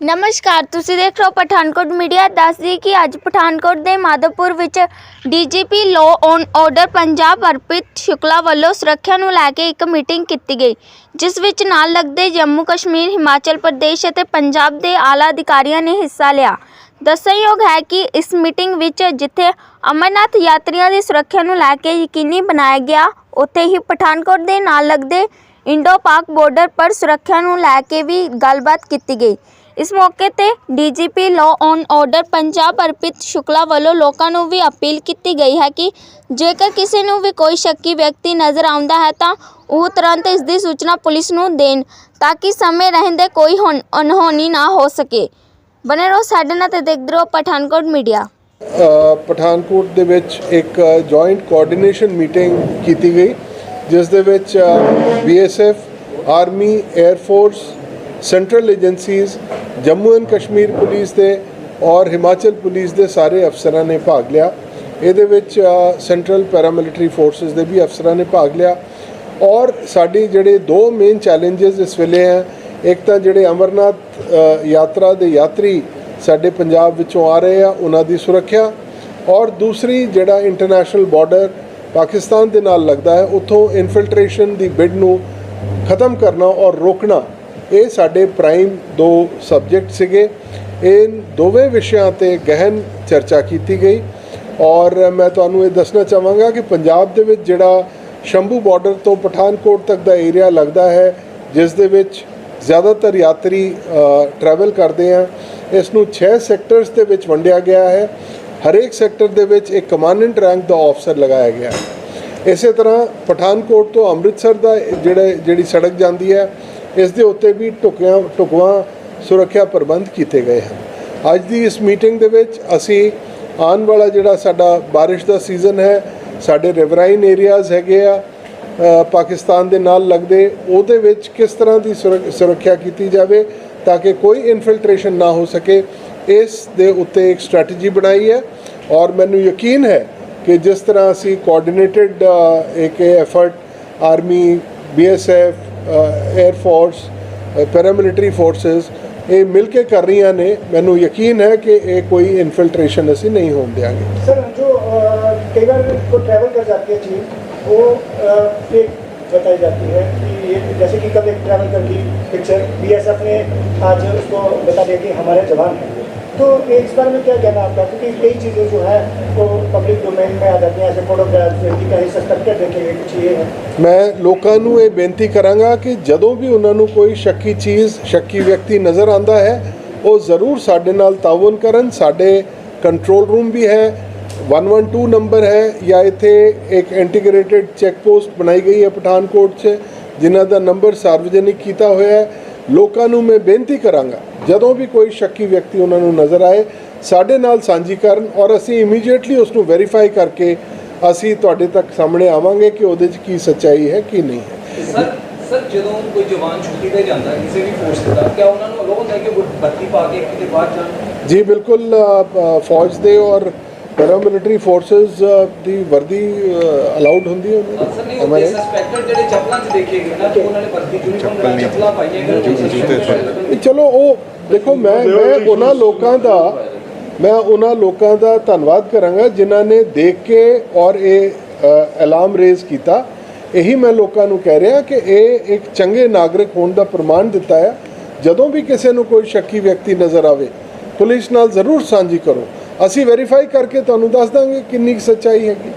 ਨਮਸਕਾਰ, ਤੁਸੀਂ ਦੇਖ ਰਹੇ ਹੋ ਪਠਾਨਕੋਟ ਮੀਡੀਆ। ਦੱਸਦੀ ਕਿ ਅੱਜ ਪਠਾਨਕੋਟ ਦੇ ਮਾਧੋਪੁਰ ਵਿੱਚ DGP law and order Punjab Arpit Shukla ਵੱਲੋਂ ਸੁਰੱਖਿਆ ਨੂੰ ਲੈ ਕੇ ਇੱਕ ਮੀਟਿੰਗ ਕੀਤੀ ਗਈ, ਜਿਸ ਵਿੱਚ ਨਾਲ ਲੱਗਦੇ ਜੰਮੂ ਕਸ਼ਮੀਰ, ਹਿਮਾਚਲ ਪ੍ਰਦੇਸ਼ ਅਤੇ ਪੰਜਾਬ ਦੇ ਆਲਾ ਅਧਿਕਾਰੀਆਂ ਨੇ ਹਿੱਸਾ ਲਿਆ। ਦੱਸਣਯੋਗ ਹੈ ਕਿ ਇਸ ਮੀਟਿੰਗ ਵਿੱਚ ਜਿੱਥੇ ਅਮਰਨਾਥ ਯਾਤਰੀਆਂ ਦੀ ਸੁਰੱਖਿਆ ਨੂੰ ਲੈ ਕੇ ਯਕੀਨੀ ਬਣਾਇਆ ਗਿਆ, ਉੱਥੇ ਹੀ ਪਠਾਨਕੋਟ ਦੇ ਨਾਲ ਲੱਗਦੇ ਇੰਡੋ ਪਾਕ ਬਾਰਡਰ ਪਰ ਸੁਰੱਖਿਆ ਨੂੰ ਲੈ ਕੇ ਵੀ ਗੱਲਬਾਤ ਕੀਤੀ ਗਈ। ਇਸ ਮੌਕੇ ਤੇ DGP law and order Punjab Arpit Shukla ਵੱਲੋਂ ਲੋਕਾਂ ਨੂੰ ਵੀ ਅਪੀਲ ਕੀਤੀ ਗਈ ਹੈ ਕਿ ਜੇਕਰ ਕਿਸੇ ਨੂੰ ਵੀ ਕੋਈ ਸ਼ੱਕੀ ਵਿਅਕਤੀ ਨਜ਼ਰ ਆਉਂਦਾ ਹੈ ਤਾਂ ਉਹ ਤੁਰੰਤ ਇਸ ਦੀ ਸੂਚਨਾ ਪੁਲਿਸ ਨੂੰ ਦੇਣ ਤਾਂ ਕਿ ਸਮੇਂ ਰਹਿੰਦੇ ਕੋਈ ਹੁਣ- ਅਨਹੋਣੀ ਨਾ ਹੋ ਸਕੇ। ਬਨੇ ਰਹੋ ਸਾਡੇ ਨਾਲ ਤੇ ਦੇਖਦੇ ਰਹੋ ਪਠਾਨਕੋਟ ਮੀਡੀਆ। ਅ, ਪਠਾਨਕੋਟ ਦੇ ਵਿੱਚ ਇੱਕ ਜੁਆਇੰਟ ਕੋਆਰਡੀਨੇਸ਼ਨ ਮੀਟਿੰਗ ਕੀਤੀ ਗਈ ਜਿਸ ਦੇ ਵਿੱਚ BSF army air force central agencies Jammu and Kashmir police ਦੇ ਔਰ ਹਿਮਾਚਲ ਪੁਲਿਸ ਦੇ ਸਾਰੇ ਅਫਸਰਾਂ ਨੇ ਭਾਗ ਲਿਆ। ਇਹਦੇ ਵਿੱਚ ਸੈਂਟਰਲ ਪੈਰਾਮਿਲਟਰੀ ਫੋਰਸਸ ਦੇ ਵੀ ਅਫਸਰਾਂ ਨੇ ਭਾਗ ਲਿਆ। ਔਰ ਸਾਡੀ ਜਿਹੜੇ ਦੋ ਮੇਨ ਚੈਲੰਜਸ ਇਸ ਵੇਲੇ ਹੈ, ਇੱਕ ਤਾਂ ਜਿਹੜੇ ਅਮਰਨਾਥ ਯਾਤਰਾ ਦੇ ਯਾਤਰੀ ਸਾਡੇ ਪੰਜਾਬ ਵਿੱਚੋਂ ਆ ਰਹੇ ਆ, ਉਹਨਾਂ ਦੀ ਸੁਰੱਖਿਆ। ਔਰ ਦੂਸਰੀ ਜਿਹੜਾ ਇੰਟਰਨੈਸ਼ਨਲ ਬਾਰਡਰ ਪਾਕਿਸਤਾਨ ਦੇ ਨਾਲ ਲੱਗਦਾ ਹੈ, ਉੱਥੋਂ ਇਨਫਿਲਟ੍ਰੇਸ਼ਨ ਦੀ ਬਿਡ ਨੂੰ ਖਤਮ ਕਰਨਾ ਔਰ ਰੋਕਣਾ ਇਹ ਸਾਡੇ ਪ੍ਰਾਈਮ ਦੋ ਸਬਜੈਕਟ ਸੀਗੇ। ਇਹ ਦੋਵੇਂ ਵਿਸ਼ਿਆਂ ਤੇ ਗਹਿਨ ਚਰਚਾ ਕੀਤੀ ਗਈ। ਔਰ ਮੈਂ ਤੁਹਾਨੂੰ ਇਹ ਦੱਸਣਾ ਚਾਹਾਂਗਾ ਕਿ ਪੰਜਾਬ ਦੇ ਵਿੱਚ ਜਿਹੜਾ ਸ਼ੰਭੂ ਬਾਰਡਰ ਤੋਂ ਪਠਾਨਕੋਟ ਤੱਕ ਦਾ ਏਰੀਆ ਲੱਗਦਾ ਹੈ, ਜਿਸ ਦੇ ਵਿੱਚ ਜ਼ਿਆਦਾਤਰ ਯਾਤਰੀ ਟਰੈਵਲ ਕਰਦੇ ਆ। ਇਸ ਨੂੰ 6 ਸੈਕਟਰਸ ਦੇ ਵਿੱਚ ਵੰਡਿਆ ਗਿਆ ਹੈ। ਹਰੇਕ ਸੈਕਟਰ ਦੇ ਵਿੱਚ ਇੱਕ ਕਮਾਂਡੈਂਟ ਰੈਂਕ ਦਾ ਆਫਸਰ ਲਗਾਇਆ ਗਿਆ ਹੈ। ਇਸੇ ਤਰ੍ਹਾਂ ਪਠਾਨਕੋਟ ਤੋਂ ਅੰਮ੍ਰਿਤਸਰ ਦਾ ਜਿਹੜਾ, ਜਿਹੜੀ ਸੜਕ ਜਾਂਦੀ ਹੈ ਇਸ ਦੇ ਉੱਤੇ ਵੀ ਟੁਕਿਆਂ ਟੁਕਵਾਂ ਸੁਰੱਖਿਆ ਪ੍ਰਬੰਧ ਕੀਤੇ ਗਏ ਹਨ। ਅੱਜ ਦੀ ਇਸ ਮੀਟਿੰਗ ਦੇ ਵਿੱਚ ਅਸੀਂ ਆਉਣ ਵਾਲਾ ਜਿਹੜਾ ਸਾਡਾ ਬਾਰਿਸ਼ ਦਾ ਸੀਜ਼ਨ ਹੈ, ਸਾਡੇ ਰਿਵਰਾਈਨ ਏਰੀਆਜ਼ ਹੈਗੇ ਆ ਪਾਕਿਸਤਾਨ ਦੇ ਨਾਲ ਲੱਗਦੇ, ਉਹਦੇ ਵਿੱਚ ਕਿਸ ਤਰ੍ਹਾਂ ਦੀ ਸੁਰੱਖ- ਸੁਰੱਖਿਆ ਕੀਤੀ ਜਾਵੇ ਤਾਂ ਕਿ ਕੋਈ ਇਨਫਿਲਟ੍ਰੇਸ਼ਨ ਨਾ ਹੋ ਸਕੇ, ਇਸ ਦੇ ਉੱਤੇ ਇੱਕ ਸਟ੍ਰੈਟਜੀ ਬਣਾਈ ਹੈ। ਔਰ ਮੈਨੂੰ ਯਕੀਨ ਹੈ ਕਿ ਜਿਸ ਤਰ੍ਹਾਂ ਅਸੀਂ ਕੋਆਰਡੀਨੇਟਿਡ ਇੱਕ effort army BSF air force paramilitary forces ਇਹ ਮਿਲ ਕੇ ਕਰ ਰਹੀਆਂ ਨੇ ਮੈਨੂੰ ਯਕੀਨ ਹੈ ਕਿ ਇਹ ਕੋਈ ਇਨਫਿਲਟ੍ਰੇਸ਼ਨ ਅਸੀਂ ਨਹੀਂ ਹੋਣ ਦਿਆਂਗੇ ਸਰ ਜੋ ਕਈ ਵਾਰ ਕੋ ट्रैवल कर जाती है चीज वो एक बताई जाती है कि ये जैसे कि कल एक ट्रैवल कर ली पिक्चर बीएसएफ ने आज उसको बता दिया कि हमारे जवान हैं तो इस बारे में क्या कहना है आपका क्योंकि कई चीज़ें जो है वो पब्लिक डोमेन में आ जाती हैं ऐसे फोटोग्राफ्स की कहीं सस्पेक्टेड देखे गए कुछ ये है ਮੈਂ ਲੋਕਾਂ ਨੂੰ ਇਹ ਬੇਨਤੀ ਕਰਾਂਗਾ ਕਿ ਜਦੋਂ ਵੀ ਉਹਨਾਂ ਨੂੰ ਕੋਈ ਸ਼ੱਕੀ ਚੀਜ਼ ਸ਼ੱਕੀ ਵਿਅਕਤੀ ਨਜ਼ਰ ਆਂਦਾ ਹੈ ਉਹ ਜ਼ਰੂਰ ਸਾਡੇ ਨਾਲ ਤਾਵਨ ਕਰਨ ਸਾਡੇ ਕੰਟਰੋਲ ਰੂਮ ਵੀ ਹੈ 112 ਨੰਬਰ ਹੈ ਜਾਂ ਇੱਥੇ ਇੱਕ ਇੰਟੀਗ੍ਰੇਟਿਡ ਚੈੱਕ ਪੋਸਟ ਬਣਾਈ ਗਈ ਹੈ ਪਠਾਨਕੋਟ 'ਚ ਜਿਨ੍ਹਾਂ ਦਾ ਨੰਬਰ ਸਾਰਵਜਨਿਕ ਕੀਤਾ ਹੋਇਆ ਹੈ ਲੋਕਾਂ ਨੂੰ ਮੈਂ ਬੇਨਤੀ ਕਰਾਂਗਾ ਜਦੋਂ ਵੀ ਕੋਈ ਸ਼ੱਕੀ ਵਿਅਕਤੀ ਉਹਨਾਂ ਨੂੰ ਨਜ਼ਰ ਆਏ ਸਾਡੇ ਨਾਲ ਸਾਂਝੀ ਕਰਨ ਔਰ ਅਸੀਂ ਇਮੀਡੀਏਟਲੀ ਉਸ ਨੂੰ ਵੈਰੀਫਾਈ ਕਰਕੇ ਅਸੀਂ ਤੁਹਾਡੇ ਤੱਕ ਸਾਹਮਣੇ ਆਵਾਂਗੇ ਕਿ ਉਹਦੇ 'ਚ ਕੀ ਸੱਚਾਈ ਹੈ ਕੀ ਨਹੀਂ ਹੈ। ਸਰ ਸਰ ਜਦੋਂ ਕੋਈ ਜਵਾਨ ਛੁੱਟੀ ਤੇ ਜਾਂਦਾ ਹੈ ਕਿਸੇ ਵੀ ਫੋਰਸ ਦਾ ਕਿਆ ਉਹਨਾਂ ਨੂੰ ਅਲਾਉ ਹੁੰਦਾ ਹੈ ਕਿ ਉਹ ਬੱਤੀ ਪਾ ਕੇ ਕਿਤੇ ਬਾਹਰ ਜਾਣ। ਜੀ ਬਿਲਕੁਲ ਫੌਜ ਦੇ ਔਰ ਪੈਰਾਮਿਲਟਰੀ ਫੋਰਸਸ ਦੀ ਵਰਦੀ ਅਲਾਉਡ ਹੁੰਦੀ ਹੈ ਉਹਨਾਂ ਹਮਾਰੇ ਸਸਪੈਕਟਡ ਜਿਹੜੇ ਚੱਪਲਾਂ 'ਚ ਦੇਖੇ ਗਏ ਨਾ ਕਿ ਉਹਨਾਂ ਨੇ ਵਰਦੀ ਯੂਨੀਫਾਰਮ ਨਾਲ ਚੱਪਲਾਂ ਪਾਈਆਂ ਗਏ ਇਹ ਚਲੋ ਉਹ ਦੇਖੋ ਮੈਂ ਮੈਂ ਉਹਨਾਂ ਲੋਕਾਂ ਦਾ ਮੈਂ ਉਹਨਾਂ ਲੋਕਾਂ ਦਾ ਧੰਨਵਾਦ ਕਰਾਂਗਾ ਜਿਨ੍ਹਾਂ ਨੇ ਦੇਖ ਕੇ ਔਰ ਇਹ ਅਲਾਰਮ ਰੇਜ਼ ਕੀਤਾ। ਇਹੀ ਮੈਂ ਲੋਕਾਂ ਨੂੰ ਕਹਿ ਰਿਹਾ ਕਿ ਇਹ ਇੱਕ ਚੰਗੇ ਨਾਗਰਿਕ ਹੋਣ ਦਾ ਪ੍ਰਮਾਣ ਦਿੱਤਾ ਹੈ। ਜਦੋਂ ਵੀ ਕਿਸੇ ਨੂੰ ਕੋਈ ਸ਼ੱਕੀ ਵਿਅਕਤੀ ਨਜ਼ਰ ਆਵੇ ਪੁਲਿਸ ਨਾਲ ਜ਼ਰੂਰ ਸਾਂਝੀ ਕਰੋ। ਅਸੀਂ ਵੈਰੀਫਾਈ ਕਰਕੇ ਤੁਹਾਨੂੰ ਦੱਸ ਦਾਂਗੇ ਕਿੰਨੀ ਕੁ ਸੱਚਾਈ ਹੈਗੀ।